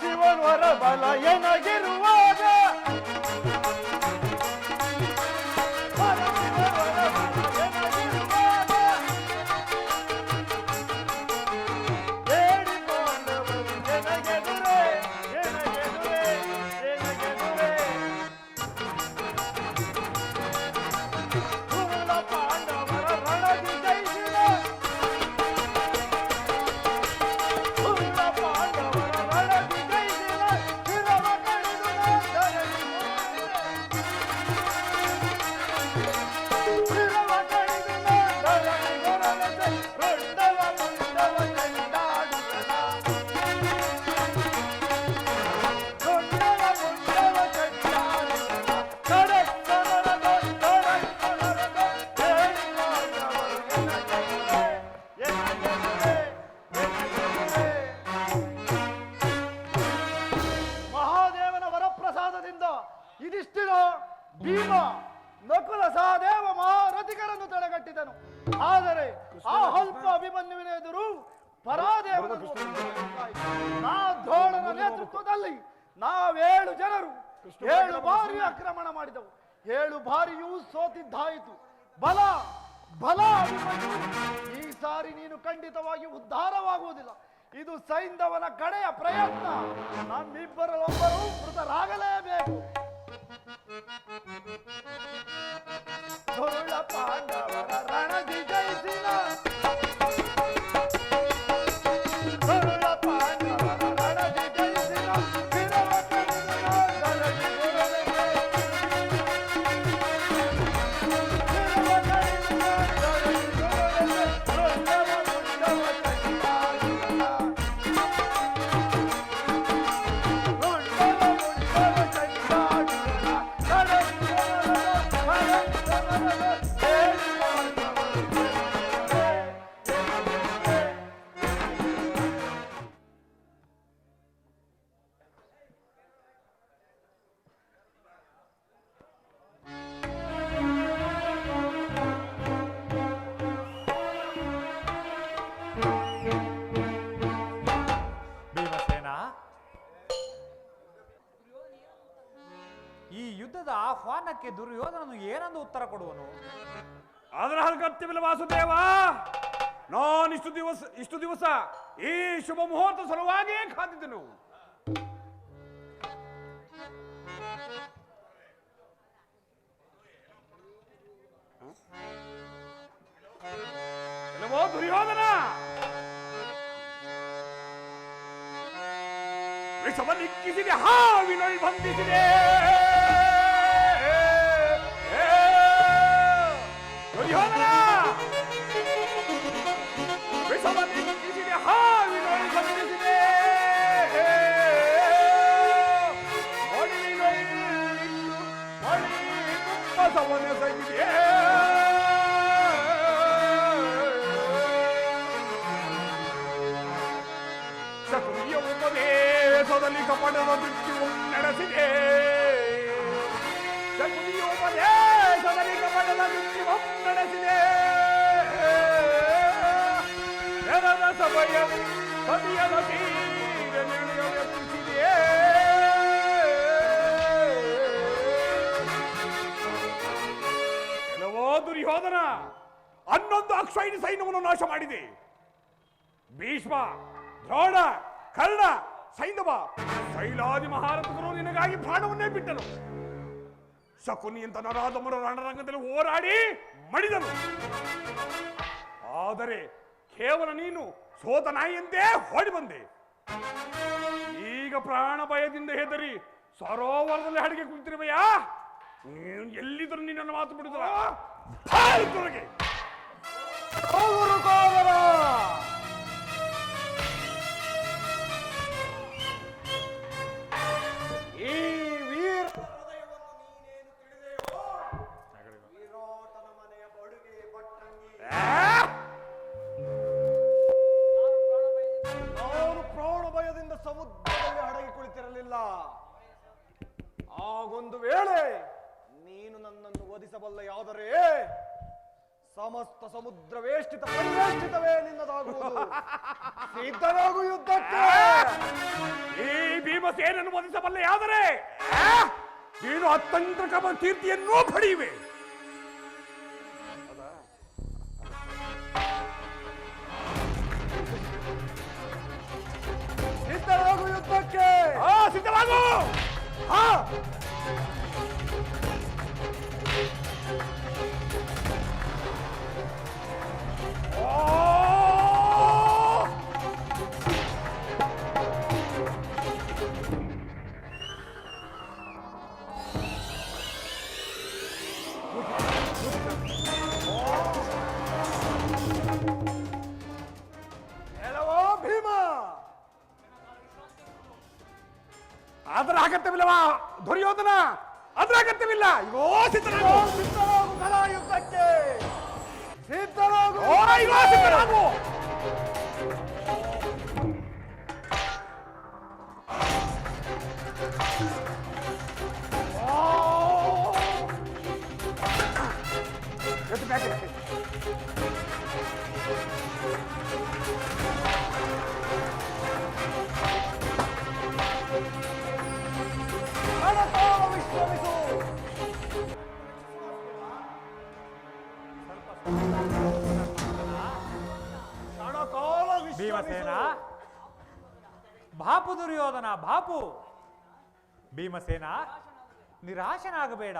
ಶಿವನ್ವರ ಬಲ ಎನಗಿರುವಾಗ ಇದಿಷ್ಟಿನ ಭೀಮ ನಕುಲ ಸಹದೇವ ಮಹಾರಥಿಕರನ್ನು ತಡೆಗಟ್ಟಿದನು. ಆದರೆ ಆ ಅಲ್ಪ ಅಭಿಮನ್ಯುವಿನ ಎದುರು ಪರಾದೇವನ ನಾ ದ್ರೋಣನ ನೇತೃತ್ವದಲ್ಲಿ ನಾವೇಳು ಜನರು ಏಳು ಬಾರಿ ಆಕ್ರಮಣ ಮಾಡಿದವು. ಏಳು ಬಾರಿಯೂ ಸೋತಿದ್ದಾಯಿತು. ಬಲ ಬಲ ಈ ಸಾರಿ ನೀನು ಖಂಡಿತವಾಗಿ ಉದ್ಧಾರವಾಗುವುದಿಲ್ಲ. ಇದು ಸೈಂಧವನ ಕಡೆಯ ಪ್ರಯತ್ನ. ನಮ್ಮಿಬ್ಬರಲ್ಲೊಬ್ಬರು ಮೃತರಾಗಲೇಬೇಕು. ಧೋಳ ಪಾಂಡವರ ರಣದಿ ಜಯಿಸಿನ ಈ ಆಹ್ವಾನಕ್ಕೆ ದುರ್ಯೋಧನನು ಏನಂದು ಉತ್ತರ ಕೊಡುವನು? ಅದರ ಅಗತ್ಯವಿಲ್ಲ ವಾಸುದೇವ. ನಾನಿಷ್ಟು ದಿವಸ, ಇಷ್ಟು ದಿವಸ ಈ ಶುಭ ಮುಹೂರ್ತ ಸಲುವಾಗಿಯೇ ಕಾದಿದ್ದನು. ಎಲ್ಲವೋ ದುರ್ಯೋಧನ. ವಿಷವ ನಿಕ್ಕಿಸಿದೆ ಹಾವಿನೊಳ್ ಬಂಧಿಸಿದೆ. ದುರ್ಯೋಧನ ವಿಷವ ದೃಷ್ಟಿಯು ನಡೆಸಿದೆ. ಜನರ ಸಭೆಯ ಸತಿಯದ ತೀರ ನಿರ್ಣಯ ಕೆಲವೋ ದುರ್ಯೋಧನ ಹನ್ನೊಂದು ಅಕ್ಷಯಿನ ಸೈನ್ಯವನ್ನು ನಾಶ ಮಾಡಿದೆ. ಭೀಷ್ಮ, ದ್ರೋಣ, ಕರ್ಣ, ಸೈಂಧವ, ಶೈಲಾದಿ ಮಹಾರಥರು ನಿನಗಾಗಿ ಪ್ರಾಣವನ್ನೇ ಬಿಟ್ಟನು ಶಕುನಿ ಅಂತ ನರಾಧಮರ ರಣರಂಗದಲ್ಲಿ ಹೋರಾಡಿ ಮಡಿದನು. ಆದರೆ ಕೇವಲ ನೀನು ಸೋತ ನಾಯಿಯಂತೆ ಓಡಿ ಬಂದೆ. ಈಗ ಪ್ರಾಣ ಭಯದಿಂದ ಹೆದರಿ ಸರೋವರದಲ್ಲಿ ಅಡಿಗೆ ಕುಳಿತಿರುವೆಯಾ? ನೀನು ಎಲ್ಲಿದ್ರು ನಿನ್ನನ್ನು ಮಾತು ಬಿಡುದಿಲ್ಲ ಸಮುದ್ರ ವೇಷ್ಟಿತ ಪರಿವೇಷ್ಟಿತವೇ ನಿನ್ನದಾಗುವುದು. ಸಿದ್ಧರಾಗು ಯುದ್ಧಕ್ಕೆ. ಈ ಭೀಮಸೇನನ್ನು ವಧಿಸಬಲ್ಲೆ ಆದರೆ ನೀನು ಅತಂತ್ರಕಮ ಕೀರ್ತಿಯನ್ನೂ ಪಡೆಯುವೆ. ಸಿದ್ಧರಾಗು ಯುದ್ಧಕ್ಕೆ. ಆ, ಸಿದ್ಧವಾಗು ಹಾ ಅದರ ಅಗತ್ಯವಿಲ್ಲವಾ ದುರ್ಯೋಧನ ಅದರ ಅಗತ್ಯವಿಲ್ಲ. ಇಗೋ ಸಿದ್ಧರಾಗು. ಸಿದ್ಧರಾಗು ಕಲಾ ಯುದ್ಧಕ್ಕೆ ಭೀಮಸೇನ? ಬಾಪು ದುರ್ಯೋಧನ ಬಾಪು! ಭೀಮಸೇನ ನಿರಾಶನಾಗಬೇಡ.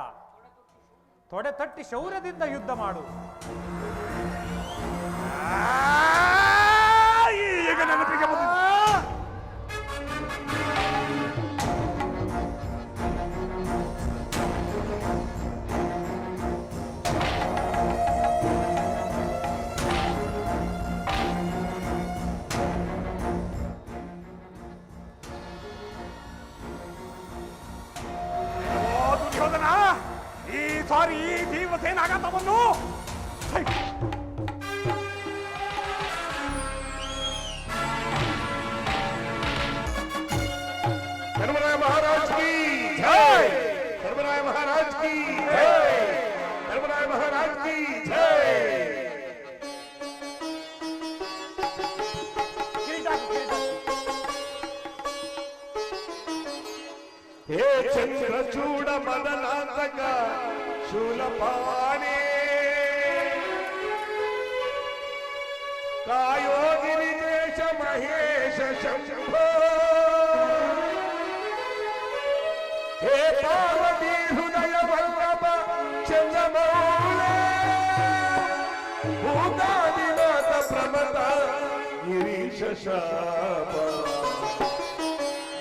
ತೊಡೆ ತಟ್ಟಿ ಶೌರ್ಯದಿಂದ ಯುದ್ಧ ಮಾಡು. ఏ చంద్ర చూడ మదనాంతక శూలపాణి. కాయోగిరి దేశ మహేష శంభో. ఏ పార్వతీ హృదయ వల్లభ చంద్రమౌళే. భూతాదినాథ ప్రమత గిరీశ శాప.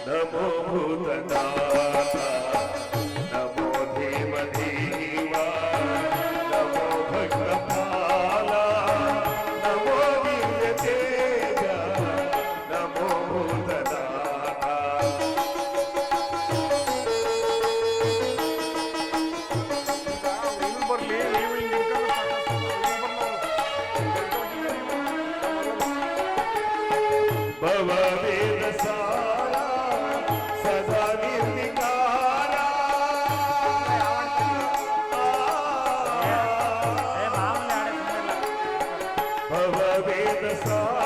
నమో భూతనా सरसा